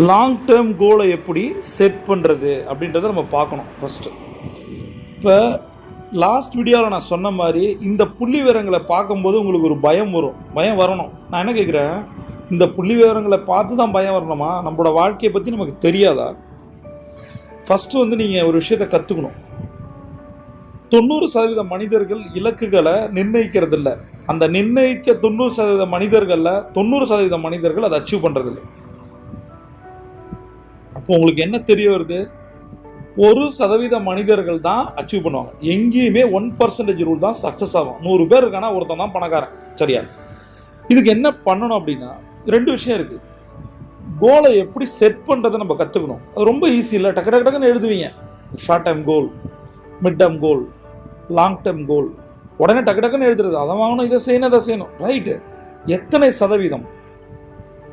Long term கோலை எப்படி set பண்ணுறது அப்படின்றத நம்ம பார்க்கணும் ஃபஸ்ட்டு இப்போ லாஸ்ட் வீடியோவில் நான் சொன்ன மாதிரி இந்த புள்ளி விவரங்களை பார்க்கும்போது உங்களுக்கு ஒரு பயம் வரும். பயம் வரணும். நான் என்ன கேட்குறேன்? இந்த புள்ளி விவரங்களை பார்த்து தான் பயம் வரணுமா? நம்மளோட வாழ்க்கையை பற்றி நமக்கு தெரியாதா? ஃபஸ்ட்டு வந்து நீங்கள் ஒரு விஷயத்தை கற்றுக்கணும் தொண்ணூறு சதவீத மனிதர்கள் இலக்குகளை நிர்ணயிக்கிறதில்ல. அந்த நிர்ணயித்த தொண்ணூறு சதவீத மனிதர்களில் தொண்ணூறு சதவீத மனிதர்கள் அதை அச்சீவ் பண்ணுறதில்லை அப்போ உங்களுக்கு என்ன தெரிய வருது? ஒரு சதவீத மனிதர்கள் தான் அச்சீவ் பண்ணுவாங்க. எங்கேயுமே ஒன் பர்சன்டேஜ் ரூல் தான் சக்ஸஸ் ஆகும். நூறு பேர் இருக்கானா ஒருத்தன் தான் பணக்காரன். சரியா? இதுக்கு என்ன பண்ணணும் அப்படின்னா ரெண்டு விஷயம் இருக்கு. கோலை எப்படி செட் பண்ணுறதை நம்ம கற்றுக்கணும் அது ரொம்ப ஈஸி இல்லை. டக்கு டக்கு டக்குன்னு எழுதுவீங்க. Short time goal mid time goal long time goal உடனே டக்கு டக்குன்னு எழுதுறது. அதை வாங்கணும் இதை செய்யணும் அதை செய்யணும். ரைட்டு எத்தனை சதவீதம்?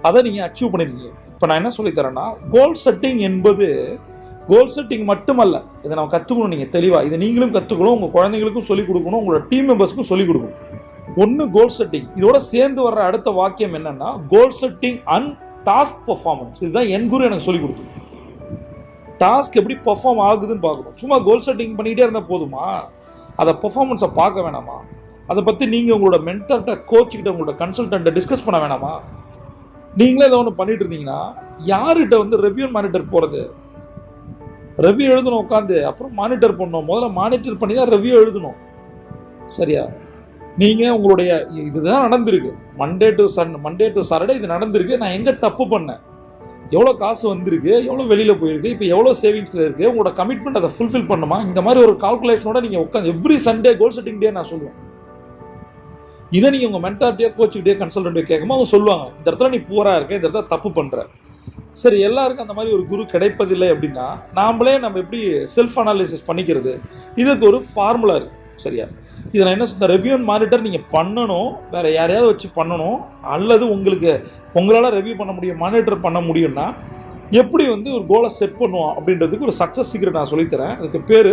அதை நீங்கள் அச்சீவ் பண்ணிருக்கீங்க. இப்போ நான் என்ன சொல்லித் தரேன்னா கோல் செட்டிங் என்பது கோல் செட்டிங் மட்டுமல்ல இதை நம்ம கற்றுக்கணும் நீங்கள் தெளிவாக இதை நீங்களும் கற்றுக்கணும் உங்கள் குழந்தைங்களுக்கும் சொல்லிக் கொடுக்கணும் உங்களோட டீம் மெம்பர்ஸ்க்கும் சொல்லிக் கொடுக்கணும். ஒன்று கோல் செட்டிங் இதோட சேர்ந்து வர்ற அடுத்த வாக்கியம் என்னன்னா goal setting and task performance இதுதான் என் குரு எனக்கு சொல்லிக் கொடுத்து டாஸ்க் எப்படி பர்ஃபார்ம் ஆகுதுன்னு பார்க்கணும். சும்மா கோல் செட்டிங் பண்ணிகிட்டே இருந்தால் போதுமா? அதை பர்ஃபார்மன்ஸை பார்க்க வேணாமா? அதை பற்றி நீங்கள் உங்களோட மென்டர்கிட்ட கோச்சுக்கிட்ட உங்களோட கன்சல்டண்ட்டை டிஸ்கஸ் பண்ண வேணாமா? நீங்களே ஏதோ ஒன்று பண்ணிட்டு இருந்தீங்கன்னா யார்கிட்ட வந்து ரெவ்யூ மானிட்டர் போகிறது ரெவ்யூ எழுதணும் உட்காந்து அப்புறம் மானிட்டர் பண்ணணும். முதல்ல மானிட்டர் பண்ணி தான் ரெவ்யூ எழுதணும். சரியா? நீங்கள் உங்களுடைய இதுதான் நடந்திருக்கு. Monday to sun Monday to Saturday இது நடந்திருக்கு. நான் எங்கே தப்பு பண்ணேன்? எவ்வளோ காசு வந்திருக்கு? எவ்வளோ வெளியில் போயிருக்கு? இப்போ எவ்வளோ சேவிங்ஸில் இருக்குது உங்களோட கமிட்மெண்ட் அதை ஃபுல்ஃபில் பண்ணுமா? இந்த மாதிரி ஒரு கால்குலேஷனோட நீங்கள் உட்காந்து every Sunday goal setting day நான் சொல்லுவேன். இதை நீங்கள் உங்கள் மென்டார்ட்டியாக கோச்சுக்கிட்டே கன்சல்டன்ட்டே கேட்கும்போது அவங்க சொல்லுவாங்க இந்த இடத்துல நீ பூரா இருக்க இந்த இடத்துல தப்பு பண்ணுற சரி எல்லாருக்கும் அந்த மாதிரி ஒரு குரு கிடைப்பதில்லை அப்படின்னா நாமளே நம்ம எப்படி செல்ஃப் அனாலிசிஸ் பண்ணிக்கிறது? இதுக்கு ஒரு ஃபார்முலா இருக்குது சரியா? இதை நான் என்ன சொல்ல ரெவ்யூ மானிட்டர் நீங்கள் பண்ணணும் வேறு யாரையாவது வச்சு பண்ணணும் அல்லது உங்களுக்கு உங்களால் ரெவ்யூ பண்ண முடியும் மானிட்டர் பண்ண முடியும்னா எப்படி வந்து ஒரு கோலை செட் பண்ணுவோம் அப்படின்றதுக்கு ஒரு சக்ஸஸ் சீக்கிரம் நான் சொல்லித்தரேன். அதுக்கு பேர்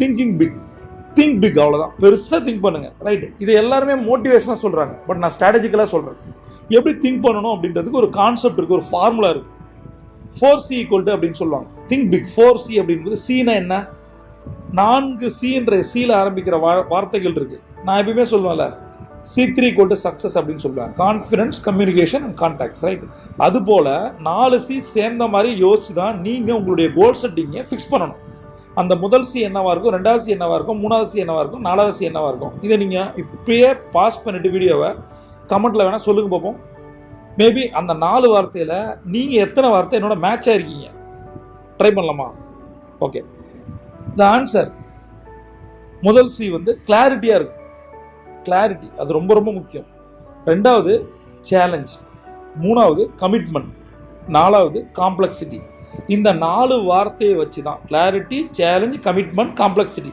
திங்கிங் பிக் திங்க் பிக் அவ்வளோதான் பெருசாக திங்க் பண்ணுங்கள் ரைட் இது எல்லாருமே மோட்டிவேஷனாக சொல்கிறாங்க பட் நான் ஸ்ட்ராட்டஜிக்கலாக சொல்கிறேன் எப்படி திங்க் பண்ணணும் அப்படின்றதுக்கு ஒரு கான்செப்ட் இருக்குது ஒரு ஃபார்முலா இருக்குது ஃபோர் சி ஈக்குவல் அப்படின்னு சொல்லுவாங்க. திங்க் பிக் ஃபோர் சி அப்படின்றது சீனா என்ன? நான்கு சீன்ற சீல ஆரம்பிக்கிற வா வார்த்தைகள் இருக்குது நான் எப்பயுமே சொல்லுவேன்ல சி த்ரீ ஈக்குவல் சக்ஸஸ் அப்படின்னு சொல்லுவேன். Confidence communication and contacts right அதுபோல் நாலு சி சேர்ந்த மாதிரி யோசிச்சு தான் நீங்கள் உங்களுடைய கோல் செட்டிங்கை ஃபிக்ஸ் பண்ணணும். அந்த முதல் சி என்னவா இருக்கும் ரெண்டாவது சி என்னவா இருக்கும் மூணாவது சி என்னவா இருக்கும் நாலாவது சி என்னவா இருக்கும்? இதை நீங்கள் இப்பயே பாஸ் பண்ணிட்டு வீடியோவை கமெண்ட்டில் வேணால் சொல்லுங்க பார்ப்போம் மேபி அந்த நாலு வார்த்தையில் நீங்கள் எத்தனை வார்த்தை என்னோட மேட்ச் ஆகிருக்கீங்க ட்ரை பண்ணலாமா? ஓகே த ஆன்சர் முதல் சி வந்து கிளாரிட்டியாக இருக்கும். கிளாரிட்டி அது ரொம்ப ரொம்ப முக்கியம். ரெண்டாவது சேலஞ்ச் மூணாவது கமிட்மெண்ட் நாலாவது காம்ப்ளெக்சிட்டி இந்த நாலு வார்த்தையை வச்சு தான் கிளாரிட்டி சேலஞ்ச் கமிட்மெண்ட் காம்ப்ளெக்சிட்டி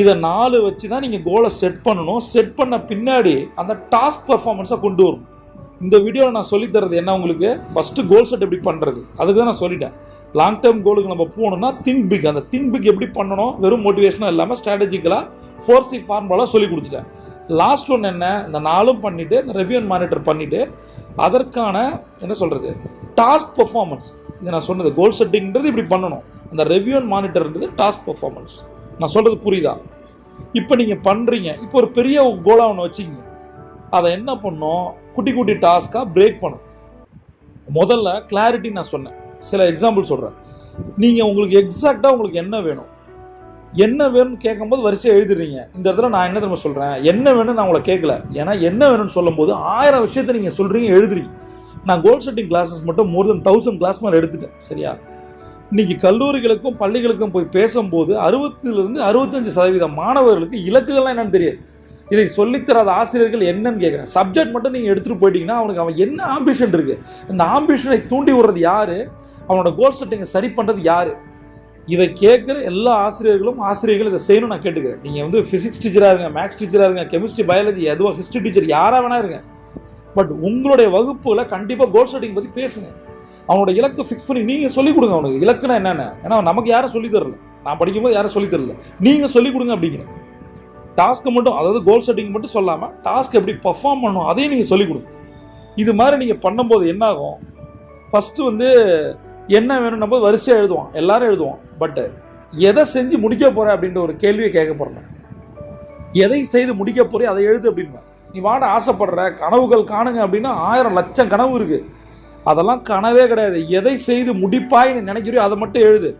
இதை நாலு வச்சு தான் நீங்கள் கோலை செட் பண்ணணும். செட் பண்ண பின்னாடி அந்த டாஸ்க் பர்ஃபார்மன்ஸை கொண்டு வரும் இந்த வீடியோவில் நான் சொல்லித்தரது என்ன உங்களுக்கு? ஃபஸ்ட்டு கோல் செட் எப்படி பண்ணுறது அதுக்கு தான் நான் சொல்லிட்டேன். லாங் டேர்ம் கோலுக்கு நம்ம போகணும்னா திங்க் பிக் அந்த திங்க் பிக் எப்படி பண்ணணும்? வெறும் மோட்டிவேஷனாக இல்லாமல் ஸ்ட்ராட்டஜிக்கலாக ஃபோர்ஸி ஃபார்முலாக சொல்லி கொடுத்துட்டேன். லாஸ்ட் ஒன் என்ன? இந்த நாளும் பண்ணிவிட்டு இந்த ரெவியூன் மானிட்டர் பண்ணிவிட்டு அதற்கான என்ன சொல்கிறது டாஸ்க் பர்ஃபார்மன்ஸ் இது நான் சொன்னது. கோல் செட்டிங்கிறது இப்படி பண்ணணும். அந்த ரெவ்யூ மானிட்டர்ன்றது டாஸ்க் பர்ஃபார்மன்ஸ் நான் சொல்கிறது புரியுதா? இப்போ நீங்கள் பண்ணுறீங்க இப்போ ஒரு பெரிய கோலாக ஒன்று வச்சிங்க. அதை என்ன பண்ணும் குட்டி குட்டி டாஸ்க்காக பிரேக் பண்ணும் முதல்ல கிளாரிட்டி நான் சொன்னேன். சில எக்ஸாம்பிள் சொல்கிறேன் நீங்கள் உங்களுக்கு எக்ஸாக்டாக உங்களுக்கு என்ன வேணும்? என்ன வேணும்னு கேட்கும்போது வரிசையாக எழுதிடுறீங்க. இந்த இடத்துல நான் என்ன தெரியுமா சொல்கிறேன் என்ன வேணும்னு நான் உங்களை கேட்கல. ஏன்னா என்ன வேணும்னு சொல்லும்போது ஆயிரம் விஷயத்தை நீங்கள் சொல்கிறீங்க எழுதுறீங்க. நான் கோல் செட்டிங் கிளாஸஸ் மட்டும் மோர் தென் தௌசண்ட் கிளாஸ் மேலே எடுத்துட்டேன் சரியா? இன்னைக்கு கல்லூரிகளுக்கும் பள்ளிகளுக்கும் போய் பேசும்போது அறுபத்திலிருந்து அறுபத்தஞ்சு சதவீதம் மாணவர்களுக்கு இலக்குகள்லாம் என்னன்னு தெரியாது. இதை சொல்லித்தராத ஆசிரியர்கள் என்னன்னு கேட்குறேன் சப்ஜெக்ட் மட்டும் நீங்கள் எடுத்துகிட்டு போயிட்டீங்கன்னா அவனுக்கு அவன் என்ன ஆம்பிஷன் இருக்குது இந்த ஆம்பிஷனை தூண்டி விடுறது யார்? அவனோட கோல் செட்டிங்கை சரி பண்ணுறது யார்? இதை கேட்குற எல்லா ஆசிரியர்களும் ஆசிரியர்கள் இதை செய்யணும்னு நான் கேட்டுக்கிறேன். நீங்கள் வந்து ஃபிசிக்ஸ் டீச்சராக இருங்க மேக்ஸ் டீச்சராக இருங்க கெமிஸ்ட்ரி பயாலஜி எதுவாக ஹிஸ்ட்ரி டீச்சர் யாராக வேணா இருங்க. பட் உங்களுடைய வகுப்பில் கண்டிப்பாக கோல் செட்டிங் பற்றி பேசுங்க. அவனோட இலக்கு ஃபிக்ஸ் பண்ணி நீங்கள் சொல்லிக் கொடுங்க அவனுக்கு. இலக்குனா என்னென்ன? ஏன்னா நமக்கு யாரும் சொல்லித் தரல. நான் படிக்கும்போது யாரும் சொல்லி தரல. நீங்கள் சொல்லிக் கொடுங்க அப்படிங்கிறேன் டாஸ்க்கு மட்டும் அதாவது கோல் செட்டிங் மட்டும் சொல்லாமல் டாஸ்க் எப்படி பர்ஃபார்ம் பண்ணணும் அதையும் நீங்கள் சொல்லிக் கொடுங்க. இது மாதிரி நீங்கள் பண்ணும்போது என்ன ஆகும் ஃபஸ்ட்டு வந்து என்ன வேணும் நம்ம வரிசையாக எழுதுவோம் எல்லாரும் எழுதுவோம் பட்டு எதை செஞ்சு முடிக்க போகிற அப்படின்ற ஒரு கேள்வியை கேட்க போகிறேன் எதை செய்து முடிக்க போகிறேன் அதை எழுது அப்படின்னா நீ வாட ஆசைப்படுற கனவுகள் காணுங்க அப்படின்னா ஆயிரம் லட்சம் கனவு இருக்கு. அதெல்லாம் கனவே கிடையாது. எதை செய்து முடிப்பாய் நினைக்கிறியோ அதை மட்டும் எழுது.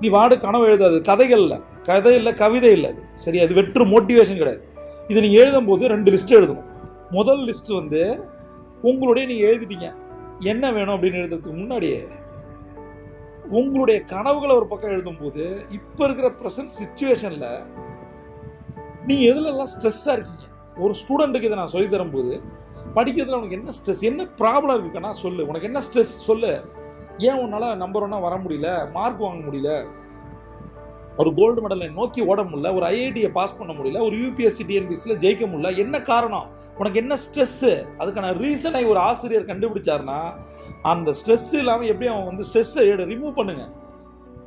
நீ வாடு கனவு எழுதாது. கதைகள் இல்லை. கதை இல்லை கவிதை இல்லை அது. சரி அது வெற்று மோட்டிவேஷன் கிடையாது. இது நீங்கள் எழுதும்போது ரெண்டு லிஸ்ட் எழுதணும். முதல் லிஸ்ட் வந்து உங்களுடைய நீங்கள் எழுதிட்டீங்க. என்ன வேணும் அப்படின்னு எழுதுறதுக்கு முன்னாடியே உங்களுடைய கனவுகளை ஒரு பக்கம் எழுதும்போது இப்போ இருக்கிற ப்ரெசன்ட் சுச்சுவேஷனில் நீ எதுலெல்லாம் ஸ்ட்ரெஸ்ஸாக இருக்கீங்க? ஒரு ஸ்டூடெண்ட்டுக்கு இதை நான் சொல்லி தரும்போது படிக்கிறதுல உனக்கு என்ன ஸ்ட்ரெஸ் என்ன ப்ராப்ளம் இருக்குன்னா சொல்லு. உனக்கு என்ன ஸ்ட்ரெஸ் சொல்லு. ஏன் உன்னால் நம்பர் ஒன்றா வர முடியல மார்க் வாங்க முடியல? ஒரு கோல்டு மெடலை நோக்கி ஓட முடியல ஒரு ஐஐடியை பாஸ் பண்ண முடியல ஒரு யூபிஎஸ்சி டிஎன்பிஎஸ்சியில் ஜெயிக்க முடியல என்ன காரணம்? உனக்கு என்ன ஸ்ட்ரெஸ்ஸு அதுக்கான ரீசனை ஒரு ஆசிரியர் கண்டுபிடிச்சாருன்னா அந்த ஸ்ட்ரெஸ் இல்லாமல் எப்படி அவன் வந்து ஸ்ட்ரெஸ்ஸை ரிமூவ் பண்ணுங்க.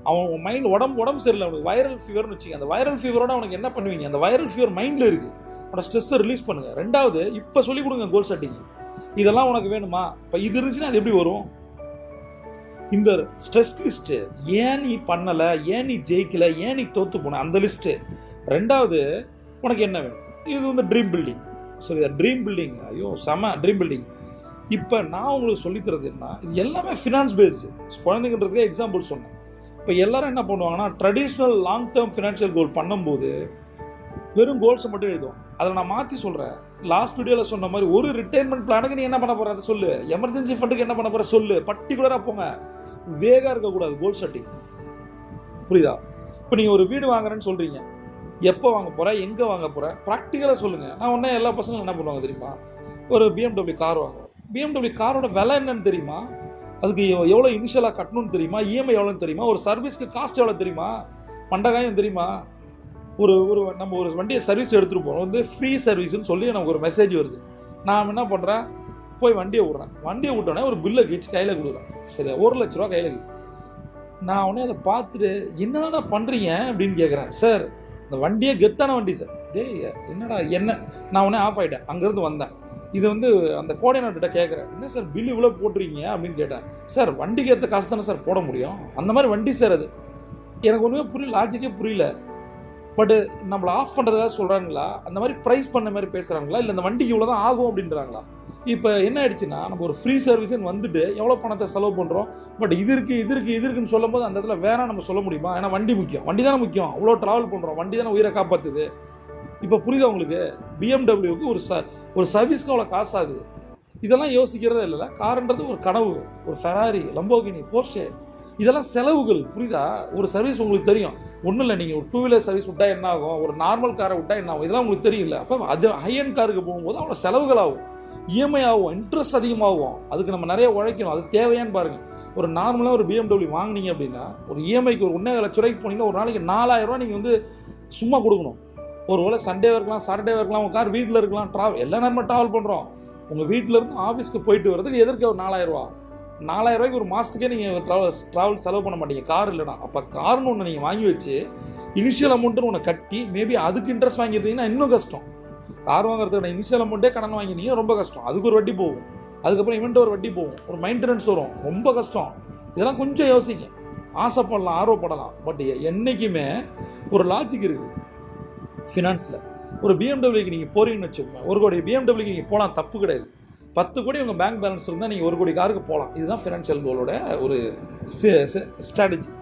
அவன் மைண்ட் உடம்பு உடம்பு சரியில்லை அவனுக்கு வைரல் ஃபீவர்னு வச்சுக்க அந்த வைரல் ஃபீவரோட அவனுக்கு என்ன பண்ணுவீங்க? அந்த வைரல் ஃபீவர் மைண்டில் இருக்குது உன்னோட ஸ்ட்ரெஸ்ஸை ரிலீஸ் பண்ணுங்கள் ரெண்டாவது இப்போ சொல்லிக் கொடுங்க கோல் செட்டிங் இதெல்லாம் உனக்கு வேணுமா? இப்போ இது இருந்துச்சுன்னா அது எப்படி வரும்? இந்த ஸ்ட்ரெஸ் லிஸ்ட்டு ஏன் நீ பண்ணலை? ஏன் நீ ஜெயிக்கல? ஏன் நீ தோற்று போன? அந்த லிஸ்ட்டு ரெண்டாவது உனக்கு என்ன வேணும்? இது வந்து ட்ரீம் பில்டிங் சரி ட்ரீம் பில்டிங் ஐயோ செம ட்ரீம் பில்டிங் இப்போ நான் உங்களுக்கு சொல்லித்தரது என்ன இது எல்லாமே ஃபினான்ஸ் பேஸ்டு குழந்தைங்கன்றதுக்கே எக்ஸாம்பிள் சொன்னேன். இப்போ எல்லாரும் என்ன பண்ணுவாங்கன்னா traditional long term financial goal பண்ணும்போது வெறும் கோல்ஸை மட்டும் எழுதுவோம் அதில் நான் மாற்றி சொல்கிறேன் லாஸ்ட் வீடியோவில் சொன்ன மாதிரி ஒரு ரிட்டைர்மெண்ட் பிளானுக்கு நீ என்ன பண்ண போகிற அதை சொல்லு. எமர்ஜென்சி ஃபண்டுக்கு என்ன பண்ண போகிற சொல்லு. பர்டிகுலராக போங்க. வேகாக இருக்கக்கூடாது கோல் செட்டிங் புரியுதா? இப்போ நீங்கள் ஒரு வீடு வாங்குறேன்னு சொல்கிறீங்க எப்போ வாங்க போகிற எங்கே வாங்க போகிற ப்ராக்டிக்கலாக சொல்லுங்கள் நான் உடனே எல்லா பசங்களும் என்ன பண்ணுவாங்க தெரியுமா? ஒரு பிஎம்டபிள்யூ கார் வாங்குவோம். பிஎம்டபிள்யூ காரோட விலை என்னன்னு தெரியுமா? அதுக்கு எவ்வளோ இனிஷியலாக கட்டணும்னு தெரியுமா? இஎம்ஐ எவ்வளோன்னு தெரியுமா? ஒரு சர்வீஸ்க்கு காஸ்ட் எவ்வளோ தெரியுமா? மண்டகாயம் தெரியுமா? ஒரு ஒரு நம்ம ஒரு வண்டியை சர்வீஸ் எடுத்துகிட்டு போகிறோம் வந்து ஃப்ரீ சர்வீஸ்னு சொல்லி நமக்கு ஒரு மெசேஜ் வருது. நாம் என்ன பண்ணுறேன் போய் வண்டியை விட்றேன் வண்டியை விட்டோடனே ஒரு பில்லை கீச்சு கையில் கொடுக்குறேன் சரியா ஒரு லட்ச ரூபா கையில் நான் உடனே அதை பார்த்துட்டு என்னடா பண்ணுறீங்க அப்படின்னு கேட்குறேன் சார் இந்த வண்டியே கெத்தான வண்டி சார் டேய் என்னடா என்ன? நான் உடனே ஆஃப் ஆகிட்டேன் அங்கேருந்து வந்தேன். இது வந்து அந்த கோடைநாட்டுகிட்ட கேட்குறேன் என்ன சார் பில் இவ்வளோ போட்டுருக்கீங்க அப்படின்னு கேட்டேன். சார் வண்டிக்கு ஏற்ற காசு தானே சார் போட முடியும்? அந்த மாதிரி வண்டி சார் அது. எனக்கு ஒன்றுமே புரியல. லாஜிக்கே புரியல. பட்டு நம்மளை ஆஃப் பண்ணுறதா சொல்கிறாங்களா அந்த மாதிரி ப்ரைஸ் பண்ண மாதிரி பேசுகிறாங்களா இல்லை இந்த வண்டிக்கு இவ்வளோ தான் ஆகும் அப்படின்றாங்களா? இப்போ என்ன ஆயிடுச்சுன்னா நம்ம ஒரு ஃப்ரீ சர்வீஸ்னு வந்துட்டு எவ்வளோ பணத்தை செலவு பண்ணுறோம் பட் இது இருக்குது இது இருக்குது இது இருக்குன்னு சொல்லும்போது அந்த இடத்துல வேற நம்ம சொல்ல முடியுமா? ஏன்னா வண்டி முக்கியம். வண்டி தானே முக்கியம். அவ்வளோ ட்ராவல் பண்ணுறோம் வண்டி தானே உயிரை காப்பாற்றுது இப்போ புரியுதா உங்களுக்கு? பிஎம்டபிள்யூக்கு ஒரு ச ஒரு சர்வீஸ்க்கு அவ்வளோ காசு ஆகுது இதெல்லாம் யோசிக்கிறதே இல்லைல்ல. காருன்றது ஒரு கனவு. ஒரு ஃபெராரி லம்போகினி போர்ஷே இதெல்லாம் செலவுகள் புரியுதா? ஒரு சர்வீஸ் உங்களுக்கு தெரியும். ஒன்றும் இல்லை நீங்கள் ஒரு டூ வீலர் சர்வீஸ் விட்டா என்ன ஆகும்? ஒரு நார்மல் காரை விட்டா என்ன ஆகும்? இதெல்லாம் உங்களுக்கு தெரியல அப்போ அது ஹையன் காருக்கு போகும்போது அவ்வளோ செலவுகள் ஆகும் இஎம்ஐ ஆகும் இன்ட்ரெஸ்ட் அதிகமாகும். அதுக்கு நம்ம நிறைய உழைக்கணும். அது தேவையான்னு பாருங்கள் ஒரு நார்மலாக ஒரு பிஎம்டபிள்யூ வாங்குனீங்க அப்படின்னா ஒரு இஎம்ஐக்கு ஒரு ஒன்றே லட்ச ரூபாய்க்கு போனீங்கன்னா ஒரு நாளைக்கு நாலாயிரம் நீங்கள் வந்து சும்மா கொடுக்கணும். ஒரு வேளை சண்டே இருக்கலாம் சாட்டர்டே இருக்கலாம் உங்கள் கார் வீட்டில் இருக்கலாம் ட்ராவல் எல்லா நேரமும் ட்ராவல் பண்ணுறோம் உங்கள் வீட்டிலேருந்து ஆஃபீஸ்க்கு போயிட்டு வரதுக்கு எதற்கு ஒரு நாலாயிரம் ரூபா நாலாயிரம் ரூபாய்க்கு ஒரு மாதத்துக்கே நீங்கள் ட்ராவல் ட்ராவல் செலவு பண்ண மாட்டீங்க. கார் இல்லைனா அப்போ கார்னு ஒன்று நீங்கள் வாங்கி வச்சு இனிஷியல் அமௌண்ட்டுன்னு ஒன்று கட்டி மேபி அதுக்கு இன்ட்ரெஸ்ட் வாங்கியிருந்தீங்கன்னா இன்னும் கஷ்டம். கார் வாங்குறதுக்கான இனிஷியல் அமௌண்ட்டே கடன் வாங்கினீங்க ரொம்ப கஷ்டம். அதுக்கு ஒரு வட்டி போகும். அதுக்கப்புறம் இவன்ட்டு ஒரு வட்டி போகும். ஒரு மெயின்டெனன்ஸ் வரும். ரொம்ப கஷ்டம். இதெல்லாம் கொஞ்சம் யோசிங்க. ஆசைப்படலாம் ஆர்வப்படலாம். பட் என்றைக்குமே ஒரு லாஜிக் இருக்குது ஃபினான்ஸில் ஒரு பிஎம்டபிள்யூக்கு நீங்கள் போறீங்கன்னு வச்சுக்கோங்க. ஒரு கோடி பிஎம்டபிள்யூக்கு நீங்கள் போகலாம் தப்பு கிடையாது. பத்து கோடி உங்கள் பேங்க் பேலன்ஸ் இருந்தால் நீங்கள் ஒரு கோடி காருக்கு போகலாம் இதுதான் ஃபினான்ஷியல் கோலோட ஒரு ஸ்ட்ராட்டஜி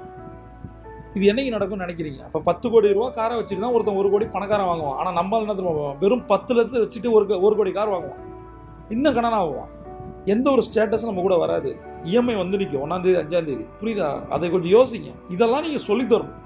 இது என்னைக்கு நடக்கும்னு நினைக்கிறீங்க? அப்போ பத்து கோடி ரூபா காரை வச்சுட்டு தான் ஒருத்தன் ஒரு கோடி பணக்காரன் வாங்குவான். ஆனால் நம்ம என்ன திரும்ப வெறும் பத்து லட்சத்தை வச்சுட்டு ஒரு க- ஒரு கோடி கார் வாங்குவான். இன்னும் கடன் ஆகுவான் எந்த ஒரு ஸ்டேட்டஸும் நம்ம கூட வராது. இஎம்ஐ வந்து நிற்கும் ஒன்றாந்தேதி அஞ்சாந்தேதி புரியுதா? அதை கொஞ்சம் யோசிங்க. இதெல்லாம் நீங்கள் சொல்லித் தரணும்.